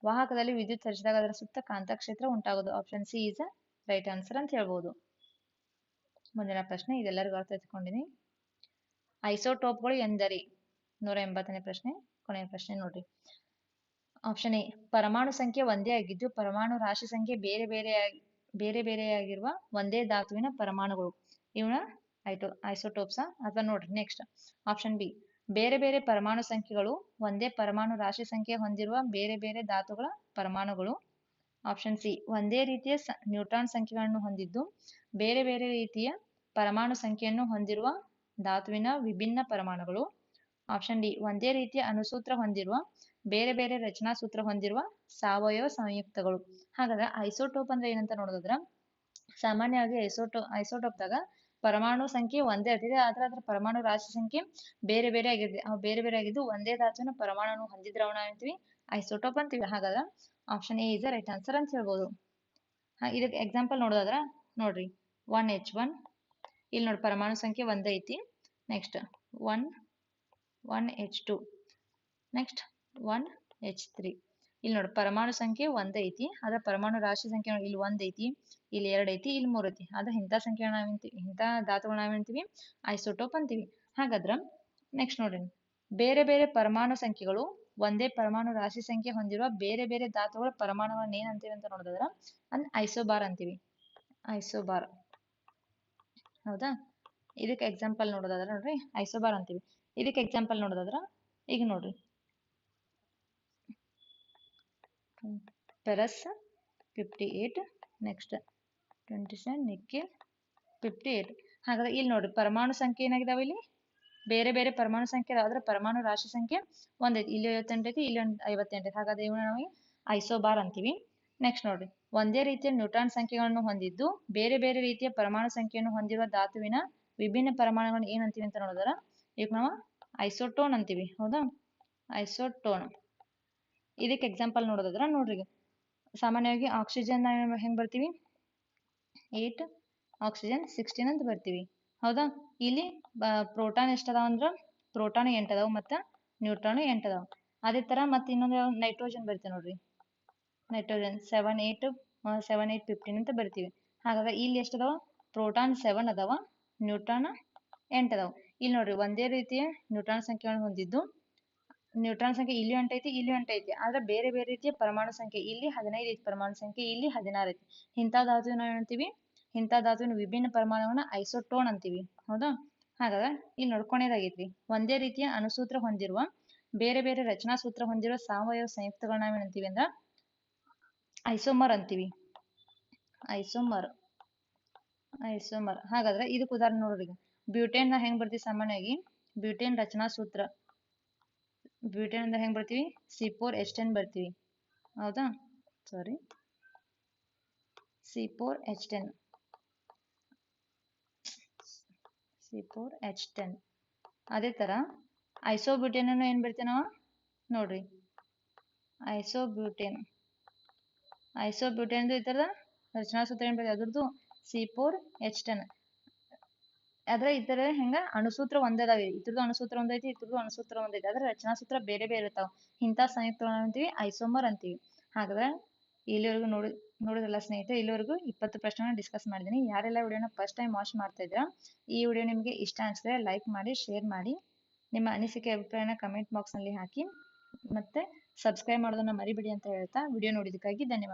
ವಾಹಕದಲ್ಲಿ ವಿದ್ಯುತ್ ಹರಿಸಿದಾಗ ಅದರ ಸುತ್ತ ಕಾಂತಕ್ಷೇತ್ರ ಉಂಟಾಗೋದು option C is right answer ಅಂತ ಹೇಳ್ಬೋದು. ಮುಂದಿನ ಪ್ರಶ್ನೆ ಇದೆಲ್ಲರಿಗೂ ಅರ್ಥ ಇಟ್ಕೊಂಡಿನಿ ಐಸೋಟೋಪ್ಗಳು ಎಂದರಿ? ನೂರ ಎಂಬತ್ತನೇ ಪ್ರಶ್ನೆ, ಕೊನೆಯ ಪ್ರಶ್ನೆ ನೋಡ್ರಿ. ಆಪ್ಷನ್ ಎ ಪರಮಾಣು ಸಂಖ್ಯೆ ಒಂದೇ ಆಗಿದ್ದು, ಪರಮಾಣು ರಾಶಿ ಸಂಖ್ಯೆ ಬೇರೆ ಬೇರೆ ಬೇರೆ ಬೇರೆಯಾಗಿರುವ ಒಂದೇ ಧಾತುವಿನ ಪರಮಾಣುಗಳು. ಇವನ ಐಟೋ ಐಸೋಟೋಪ್ಸ ಅಥವಾ ನೋಡ್ರಿ ನೆಕ್ಸ್ಟ್ ಆಪ್ಷನ್ ಬಿ ಬೇರೆ ಬೇರೆ ಪರಮಾಣು ಸಂಖ್ಯೆಗಳು ಒಂದೇ ಪರಮಾಣು ರಾಶಿ ಸಂಖ್ಯೆ ಹೊಂದಿರುವ ಬೇರೆ ಬೇರೆ ಧಾತುಗಳ ಪರಮಾಣುಗಳು. ಆಪ್ಷನ್ ಸಿ ಒಂದೇ ರೀತಿಯ ನ್ಯೂಟ್ರಾನ್ ಸಂಖ್ಯೆಗಳನ್ನು ಹೊಂದಿದ್ದು, ಬೇರೆ ಬೇರೆ ರೀತಿಯ ಪರಮಾಣು ಸಂಖ್ಯೆಯನ್ನು ಹೊಂದಿರುವ ಧಾತುವಿನ ವಿಭಿನ್ನ ಪರಮಾಣುಗಳು. ಆಪ್ಷನ್ ಡಿ ಒಂದೇ ರೀತಿಯ ಅಣುಸೂತ್ರ ಹೊಂದಿರುವ, ಬೇರೆ ಬೇರೆ ರಚನಾ ಸೂತ್ರ ಹೊಂದಿರುವ ಸಾವಯವ ಸಂಯುಕ್ತಗಳು. ಹಾಗಾದ್ರೆ ಐಸೋಟೋಪ್ ಅಂದ್ರೆ ಏನಂತ ನೋಡೋದಾದ್ರ, ಸಾಮಾನ್ಯವಾಗಿ ಐಸೋಟೋ ಐಸೋಟೋಪ್ದಾಗ ಪರಮಾಣು ಸಂಖ್ಯೆ ಒಂದೇ ಇರ್ತದೆ ಆದ್ರೆ ಅದ್ರ ಪರಮಾಣು ರಾಶಿ ಸಂಖ್ಯೆ ಬೇರೆ ಬೇರೆ ಆಗಿರ್ತದೆ ಬೇರೆ ಬೇರೆ ಆಗಿದ್ದು ಒಂದೇ ಧಾತುವಿನ ಪರಮಾಣು ಹೊಂದಿದ್ರೆ ಅವನ ಅಂತೀವಿ ಐಸೋಟೋಪ್ ಅಂತೀವಿ. ಹಾಗಾದ್ರೆ option A is right answer ಅಂತ ಹೇಳ್ಬೋದು. ಹಾ, ಇದಕ್ಕೆ ಎಕ್ಸಾಂಪಲ್ ನೋಡೋದಾದ್ರೆ ನೋಡ್ರಿ. ಒನ್ ಎಚ್ ಒನ್ ಇಲ್ಲಿ ನೋಡಿ ಪರಮಾಣು ಸಂಖ್ಯೆ ಒಂದು ಐತಿ. Next one one H two next one H three ಇಲ್ಲಿ ನೋಡಿ ಪರಮಾಣು ಸಂಖ್ಯೆ ಒಂದು ಐತಿ. ಅದ್ರ ಪರಮಾಣು ರಾಶಿ ಸಂಖ್ಯೆ ನೋಡಿ ಇಲ್ಲಿ ಒಂದು ಐತಿ ಇಲ್ಲಿ ಎರಡು ಐತಿ ಇಲ್ಲಿ ಮೂರು ಐತಿ. ಅದ ಇಂಥ ಸಂಖ್ಯೆ ನಾವೇಂತೀವಿ ಇಂಥ ಧಾತುಗಳು ನಾವೇಂತೀವಿ ಐಸೋಟೋಪ್ ಅಂತೀವಿ. ಹಾಗಾದ್ರೆ ನೆಕ್ಸ್ಟ್ ನೋಡ್ರಿ. ಬೇರೆ ಬೇರೆ ಪರಮಾಣು ಸಂಖ್ಯೆಗಳು ಒಂದೇ ಪರಮಾಣು ರಾಶಿ ಸಂಖ್ಯೆ ಹೊಂದಿರುವ ಬೇರೆ ಬೇರೆ ಧಾತುಗಳ ಪರಮಾಣುಗಳನ್ನ ಏನ್ ಅಂತೀವಿ ಅಂತ ನೋಡಿದ್ರ ಅದನ್ನ ಐಸೋಬಾರ್ ಅಂತೀವಿ. ಐಸೋಬಾರ್. ಹೌದಾ? ಇದಕ್ಕೆ ಎಕ್ಸಾಂಪಲ್ ನೋಡೋದಾದ್ರೆ ನೋಡ್ರಿ, ಐಸೋಬಾರ್ ಅಂತೀವಿ. ಇದಕ್ಕೆ ಎಕ್ಸಾಂಪಲ್ ನೋಡೋದಾದ್ರ, ಈಗ ನೋಡ್ರಿ. Ferrous fifty eight next twenty seven nickel fifty eight ಹಾಗಾದ್ರೆ ಇಲ್ಲಿ ನೋಡ್ರಿ, ಪರಮಾಣು ಸಂಖ್ಯೆ ಏನಾಗಿದಾವೆ ಇಲ್ಲಿ? ಬೇರೆ ಬೇರೆ ಪರಮಾಣು ಸಂಖ್ಯೆ ಆದ್ರೆ ಪರಮಾಣು ರಾಶಿ ಸಂಖ್ಯೆ ಒಂದೈತಿ. ಇಲ್ಲಿ ಐವತ್ತೆಂಟು ಐತಿ, ಇಲ್ಲಿ ಒಂದ್ ಐವತ್ತೆಂಟು ಹಾಗಾದ್ರೆ ಇವನ್ನ ನಾವು ಐಸೋಬಾರ್ ಅಂತೀವಿ. ನೆಕ್ಸ್ಟ್ ನೋಡ್ರಿ. ಒಂದೇ ರೀತಿಯ ನ್ಯೂಟ್ರಾನ್ ಸಂಖ್ಯೆಗಳನ್ನು ಹೊಂದಿದ್ದು, ಬೇರೆ ಬೇರೆ ರೀತಿಯ ಪರಮಾಣು ಸಂಖ್ಯೆಯನ್ನು ಹೊಂದಿರುವ ಧಾತುವಿನ ವಿಭಿನ್ನ ಪರಮಾಣುಗಳನ್ನ ಏನಂತೀವಿ ಅಂತ ನೋಡಿದ್ರ ಈಗ ನಾವು ಐಸೋಟೋನ್ ಅಂತೀವಿ. ಹೌದಾ? ಐಸೋಟೋನ್. ಇದಕ್ಕೆ ಎಕ್ಸಾಂಪಲ್ ನೋಡೋದಾದ್ರೆ ನೋಡ್ರಿ ಸಾಮಾನ್ಯವಾಗಿ ಆಕ್ಸಿಜನ್ ಹೆಂಗ್ ಬರ್ತೀವಿ? ಏಟ್ ಆಕ್ಸಿಜನ್ ಸಿಕ್ಸ್ಟೀನ್ ಅಂತ ಬರ್ತೀವಿ. ಹೌದಾ? ಇಲ್ಲಿ ಪ್ರೋಟಾನ್ ಎಷ್ಟು ಅದಾವ ಅಂದ್ರೆ? ಪ್ರೋಟಾನ್ ಎಂಟು ಅದಾವ ಮತ್ತು ನ್ಯೂಟ್ರಾನ್ ಎಂಟು ಅದಾವ ಅದೇ ಥರ ಮತ್ತು ಇನ್ನೊಂದು ನೈಟ್ರೋಜನ್ ಬರ್ತೀವಿ ನೋಡ್ರಿ. Nitrogen seven eight seven eight fifteen ಅಂತ ಬರ್ತೀವಿ. ಹಾಗಾದ್ರೆ ಇಲ್ಲಿ ಎಷ್ಟು ಅದಾವ ಪ್ರೋಟಾನ್ ಸೆವೆನ್ ಅದಾವ, ನ್ಯೂಟ್ರಾನ್ ಎಂಟ್ ಅದಾವ ಇಲ್ಲಿ ನೋಡ್ರಿ ಒಂದೇ ರೀತಿಯ ನ್ಯೂಟ್ರಾನ್ ಸಂಖ್ಯೆಗಳನ್ನು ಹೊಂದಿದ್ದು. ನ್ಯೂಟ್ರಾನ್ ಸಂಖ್ಯೆ ಇಲ್ಲಿ ಎಂಟು ಐತಿ ಇಲ್ಲಿ ಎಂಟು ಐತಿ. ಆದ್ರೆ ಬೇರೆ ಬೇರೆ ರೀತಿಯ ಪರಮಾಣು ಸಂಖ್ಯೆ ಇಲ್ಲಿ ಹದಿನೈದು ಐತಿ, ಪರಮಾಣು ಸಂಖ್ಯೆ ಇಲ್ಲಿ ಹದಿನಾರು ಐತಿ. ಇಂಥದ್ದಾದ್ರೂ ನಾವು ಏನಂತೀವಿ ಇಂಥ ಧಾತುವಿನ ವಿಭಿನ್ನ ಪರಮಾಣುವನ್ನ ಐಸೋಟೋನ್ ಅಂತೀವಿ. ಹೌದಾ? ಹಾಗಾದ್ರೆ ಇಲ್ಲಿ ನೋಡ್ಕೊಳೇದಾಗೈತ್ರಿ ಒಂದೇ ರೀತಿಯ ಅನುಸೂತ್ರ ಹೊಂದಿರುವ, ಬೇರೆ ಬೇರೆ ರಚನಾ ಸೂತ್ರ ಹೊಂದಿರುವ ಸಾವಯವ ಸಂಯುಕ್ತಗಳನ್ನ ಏನಂತೀವಿ ಅಂದ್ರೆ, ಐಸೋಮರ್ ಅಂತೀವಿ. Isomer isomer. ಹಾಗಾದ್ರೆ ಇದಕ್ಕೆ ಉದಾಹರಣೆ ನೋಡ್ರಿ ಬ್ಯೂಟೇನ್ನ ಹೆಂಗ್ ಬರ್ತೀವಿ ಸಾಮಾನ್ಯವಾಗಿ? ಬ್ಯೂಟೇನ್ ರಚನಾ ಸೂತ್ರ. ಬ್ಯೂಟೇನ್ ಅಂದ್ರೆ ಹೆಂಗ್ ಬರ್ತೀವಿ? ಸಿ ಫೋರ್ ಎಚ್ ಟೆನ್ ಬರ್ತೀವಿ. ಹೌದಾ? Sorry. C four H ten. C four H ten ಅದೇ ಥರ ಐಸೋಬ್ಯೂಟೇನ್ ಅನ್ನು ಏನು ಬರ್ತೀವಿ ನಾವು? ನೋಡ್ರಿ. ಐಸೋಬ್ಯೂಟೇನ್ ಐಸೋಬ್ಯೂಟೇನ್ ಈ ಥರದ ರಚನಾ ಸೂತ್ರ ಏನು ಬರ್ತದೆ? ಅದ್ರದ್ದು ಸಿ ಫೋರ್ ಎಚ್ ಟೆನ್ ಆದ್ರೆ ಈ ಥರ ಹೆಂಗ ಅಣುಸೂತ್ರ ಒಂದದಾವೆ ಇದ್ರದ್ದು ಅಣುಸೂತ್ರ ಒಂದೈತಿ ಇದ್ರದ್ದು ಅಣುಸೂತ್ರ ಒಂದೈತಿ ಆದ್ರೆ ರಚನಾ ಸೂತ್ರ ಬೇರೆ ಬೇರೆ ಇರ್ತಾವ. ಇಂಥ ಸಂಯುಕ್ತಗಳನ್ನ ಅಂತೀವಿ ಐಸೋಮರ್ ಅಂತೀವಿ. ಹಾಗಾದ್ರೆ ಇಲ್ಲಿವರೆಗೂ ನೋಡಿ ನೋಡಿದ್ರಲ್ಲ ಸ್ನೇಹಿತರೆ, ಇಲ್ಲಿವರೆಗೂ ಇಪ್ಪತ್ತು ಪ್ರಶ್ನೆಗಳನ್ನ ಡಿಸ್ಕಸ್ ಮಾಡಿದ್ದೀನಿ. ಯಾರೆಲ್ಲ ವಿಡಿಯೋನ ಫಸ್ಟ್ ಟೈಮ್ ವಾಚ್ ಮಾಡ್ತಾ ಇದ್ದೀರಾ, ಈ ವಿಡಿಯೋ ನಿಮಗೆ ಇಷ್ಟ ಅನಿಸಿದ್ರೆ ಲೈಕ್ ಮಾಡಿ ಶೇರ್ ಮಾಡಿ. ನಿಮ್ಮ ಅನಿಸಿಕೆ, ಅಭಿಪ್ರಾಯನ ಕಮೆಂಟ್ ಬಾಕ್ಸ್ನಲ್ಲಿ ಹಾಕಿ. ಮತ್ತೆ ಸಬ್ಸ್ಕ್ರೈಬ್ ಮಾಡೋದನ್ನ ಮರಿಬೇಡಿ ಅಂತ ಹೇಳ್ತಾ ವಿಡಿಯೋ ನೋಡಿದ್ದಕ್ಕಾಗಿ ಧನ್ಯವಾದ.